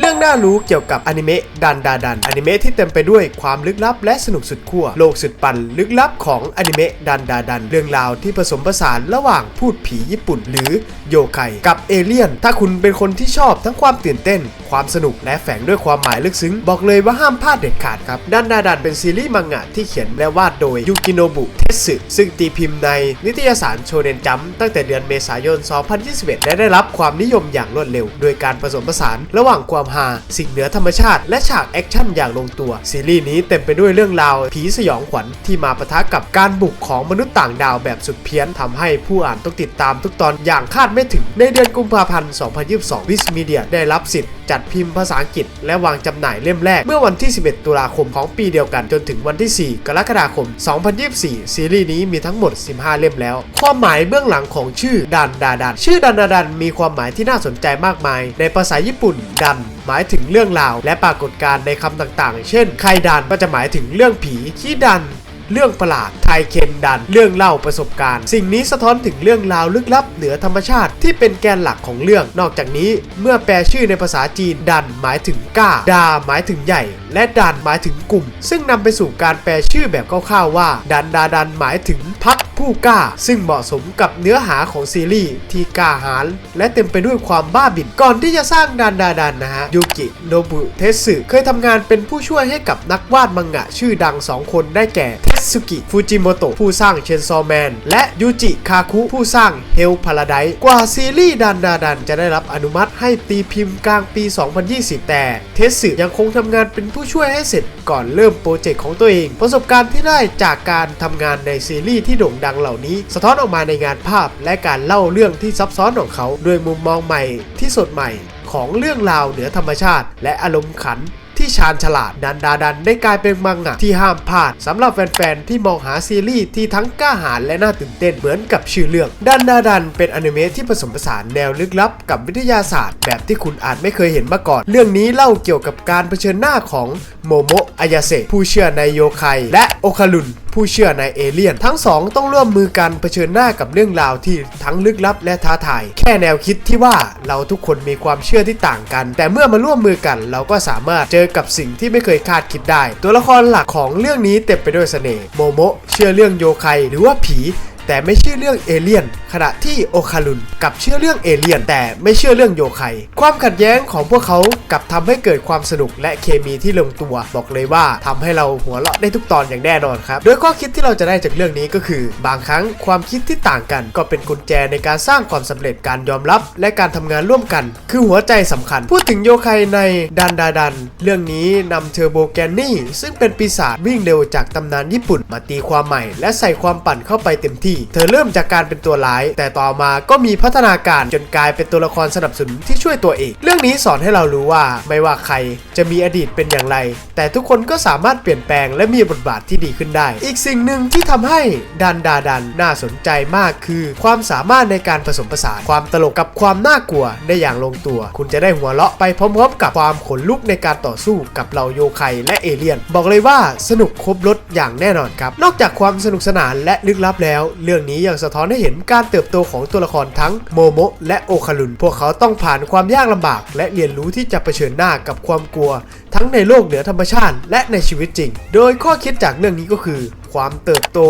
เรื่องน่ารู้เกี่ยวกับอนิเมะดันดาดันอนิเมะที่เต็มไปด้วยความลึกลับและสนุกสุดขั้วโลกสุดปั่นลึกลับของอนิเมะดันดาดัน เรื่องราวที่ผสมผสานระหว่างพูดผีญี่ปุ่น หรือโยไคกับเอเลี่ยน ถ้าคุณเป็นคนที่ชอบทั้งความตื่นเต้น ความสนุกและแฝงด้วยความหมายลึกซึ้ง บอกเลยว่าห้ามพลาดเด็ดขาดครับดันดาดันเป็นซีรีส์มังงะที่เขียนและวาดโดยยูกิโนบุเทสึซึ่งตีพิมพ์ในนิตยสารโชเนนจัมตั้งแต่เดือนเมษายน 2021 และได้รับความนิยมอย่างรวดเร็ว โดยการผสมผสานระหว่างความฮาสิ่งเหนือธรรมชาติ และฉากแอคชั่นอย่างลงตัว ซีรีส์นี้เต็มไปด้วยเรื่องราว ผีสยองขวัญที่มาปะทะกับการบุกของมนุษย์ต่างดาวแบบสุดเพี้ยนทำให้ผู้อ่านต้องติดตามทุกตอนอย่างคาดไม่ถึง ในเดือนกุมภาพันธ์ 2022 วิสมีเดียได้รับสิทธิ์จัดพิมพ์ภาษาอังกฤษ และวางจำหน่ายเล่มแรกเมื่อวันที่ 11 ตุลาคมของปีเดียวกัน จนถึงวันที่ 4 กรกฎาคม 2024 ซีรีส์นี้มีทั้งหมด 15 เล่มแล้ว ความหมายเบื้องหลังของชื่อดันดาดัน ชื่อดันดาดันมีความหมายที่น่าสนใจมากมาย ในภาษาญี่ปุ่นดัน หมายถึงเรื่องราว และปรากฏการณ์ในคำต่างๆ เช่นไคดันก็จะหมายถึงเรื่องผีขี้ดันเรื่องประหลาดไทยเคนดัน เรื่องเล่าประสบการณ์ สิ่งนี้สะท้อนถึงเรื่องราวลึกลับเหนือธรรมชาติที่เป็นแกนหลักของเรื่อง นอกจากนี้เมื่อแปลชื่อในภาษาจีนดัน หมายถึงกล้า ดา หมายถึงใหญ่ และดันหมายถึงกลุ่ม ซึ่งนำไปสู่การแปลชื่อแบบคร่าวๆว่า ดันดาดันหมายถึงพักผู้กล้า ซึ่งเหมาะสมกับเนื้อหาของซีรีส์ที่กล้าหาญและเต็มไปด้วยความบ้าบิ่นก่อนที่จะสร้างดันดาดันนะฮะยูกิโนบุเทสึเคยทำงานเป็นผู้ช่วยให้กับนักวาดมังงะชื่อดัง 2 คนได้แก่เทสุกิฟูจิโมโตะผู้สร้างเชนซอแมนและยูจิคาคุผู้สร้างเฮลพาราไดกว่าซีรีส์ดันดาดันจะได้รับอนุมัติให้ตีพิมพ์กลางปี 2020 แต่เทสึยังคงทำงานเป็นผู้ช่วยให้เสร็จก่อนเริ่มโปรเจกต์ของตัวเอง ประสบการณ์ที่ได้จากการทำงานในซีรีส์ที่โด่งดังเหล่านี้ สะท้อนออกมาในงานภาพและการเล่าเรื่องที่ซับซ้อนของเขา ด้วยมุมมองใหม่ที่สดใหม่ของเรื่องราวเหนือธรรมชาติ และอารมณ์ขัน ที่ชาญฉลาดดันดาดันได้กลายเป็นมังงะที่ห้ามพลาดสำหรับแฟนๆ ที่มองหาซีรีส์ที่ทั้งกล้าหาญและน่าตื่นเต้นเหมือนกับชื่อเรื่องดันดาดันเป็นอนิเมะที่ผสมผสานแนวลึกลับกับวิทยาศาสตร์ แบบที่คุณอาจไม่เคยเห็นมาก่อน เรื่องนี้เล่าเกี่ยวกับการเผชิญหน้าของโมโมะอายาเซะผู้เชื่อในโยไคและโอคารุนผู้เชื่อในเอเลี่ยน ทั้งสองต้องร่วมมือกันเผชิญหน้ากับเรื่องราวที่ทั้งลึกลับและท้าทาย แค่แนวคิดที่ว่าเราทุกคนมีความเชื่อที่ต่างกัน แต่เมื่อมาร่วมมือกัน เราก็สามารถเจออกับสิ่งที่ไม่เคยคาดคิดได้ ตัวละครหลักของเรื่องนี้เต็มไปด้วยเสน่ห์โมโมะเชื่อเรื่องโยไคหรือว่าผี แต่ไม่เชื่อเรื่องเอเลี่ยน ขณะที่โอคารุนกับเชื่อเรื่องเอเลี่ยน แต่ไม่เชื่อเรื่องโยไคความขัดแย้งของพวกเขากับทำให้เกิดความสนุกและเคมีที่ลงตัว บอกเลยว่าทำให้เราหัวเราะได้ทุกตอนอย่างแน่นอนครับ โดยข้อคิดที่เราจะได้จากเรื่องนี้ก็คือ บางครั้งความคิดที่ต่างกัน ก็เป็นกุญแจในการสร้างความสำเร็จการยอมรับ และการทำงานร่วมกัน คือหัวใจสำคัญ พูดถึงโยไคในดันดาดัน เรื่องนี้นำเทอร์โบแกนนี่ซึ่งเป็นปีศาจวิ่งเร็วจากตำนานญี่ปุ่นมาตีความใหม่ และใส่ความปั่นเข้าไปเต็มที่เธอเริ่มจากการเป็นตัวร้าย แต่ต่อมาก็มีพัฒนาการจนกลายเป็นตัวละครสนับสนุนที่ช่วยตัวเอง เรื่องนี้สอนให้เรารู้ว่าไม่ว่าใครจะมีอดีตเป็นอย่างไร แต่ทุกคนก็สามารถเปลี่ยนแปลงและมีบทบาทที่ดีขึ้นได้ อีกสิ่งหนึ่งที่ทำให้ดันดาดันน่าสนใจมากคือ ความสามารถในการผสมผสานความตลกกับความน่ากลัวได้อย่างลงตัว คุณจะได้หัวเราะไปพร้อมๆ กับความขนลุกในการต่อสู้กับเหล่าโยไคและเอเลี่ยน บอกเลยว่าสนุกครบรถอย่างแน่นอนครับ นอกจากความสนุกสนานและลึกลับแล้วเรื่องนี้ยังสะท้อนให้เห็นการเติบโตของตัวละครทั้งโมโมะและโอคารุน พวกเขาต้องผ่านความยากลำบาก และเรียนรู้ที่จะเผชิญหน้ากับความกลัว ทั้งในโลกเหนือธรรมชาติ และในชีวิตจริง โดยข้อคิดจากเรื่องนี้ก็คือ ความเติบโต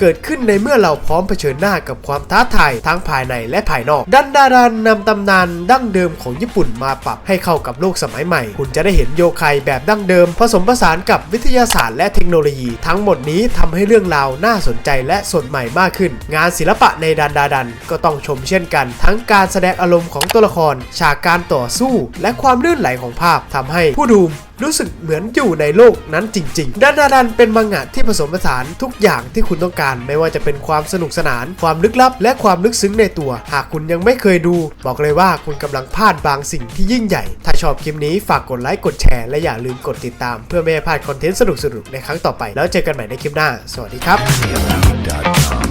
เกิดขึ้นในเมื่อเราพร้อมเผชิญหน้ากับความท้าทายทั้งภายในและภายนอก ดันดารันนำตำนานดั้งเดิมของญี่ปุ่นมาปรับให้เข้ากับโลกสมัยใหม่ คุณจะได้เห็นโยไคแบบดั้งเดิม ผสมผสานกับวิทยาศาสตร์และเทคโนโลยี ทั้งหมดนี้ทำให้เรื่องราวน่าสนใจและสดใหม่มากขึ้น งานศิลปะในดันดาดันก็ต้องชมเช่นกัน ทั้งการแสดงอารมณ์ของตัวละคร ฉากการต่อสู้ และความลื่นไหลของภาพทำให้ผู้ดูรู้สึกเหมือนอยู่ในโลกนั้นจริง ๆดันดาดันเป็นมังงะที่ผสมผสานทุกอย่างที่คุณต้องการไม่ว่าจะเป็นความสนุกสนาน ความลึกลับ และความลึกซึ้งในตัว หากคุณยังไม่เคยดู บอกเลยว่าคุณกำลังพลาดบางสิ่งที่ยิ่งใหญ่ ถ้าชอบคลิปนี้ฝากกดไลค์กดแชร์และอย่าลืมกดติดตามเพื่อไม่ให้พลาดคอนเทนต์สนุกๆในครั้งต่อไป แล้วเจอกันใหม่ในคลิปหน้า สวัสดีครับ yeah,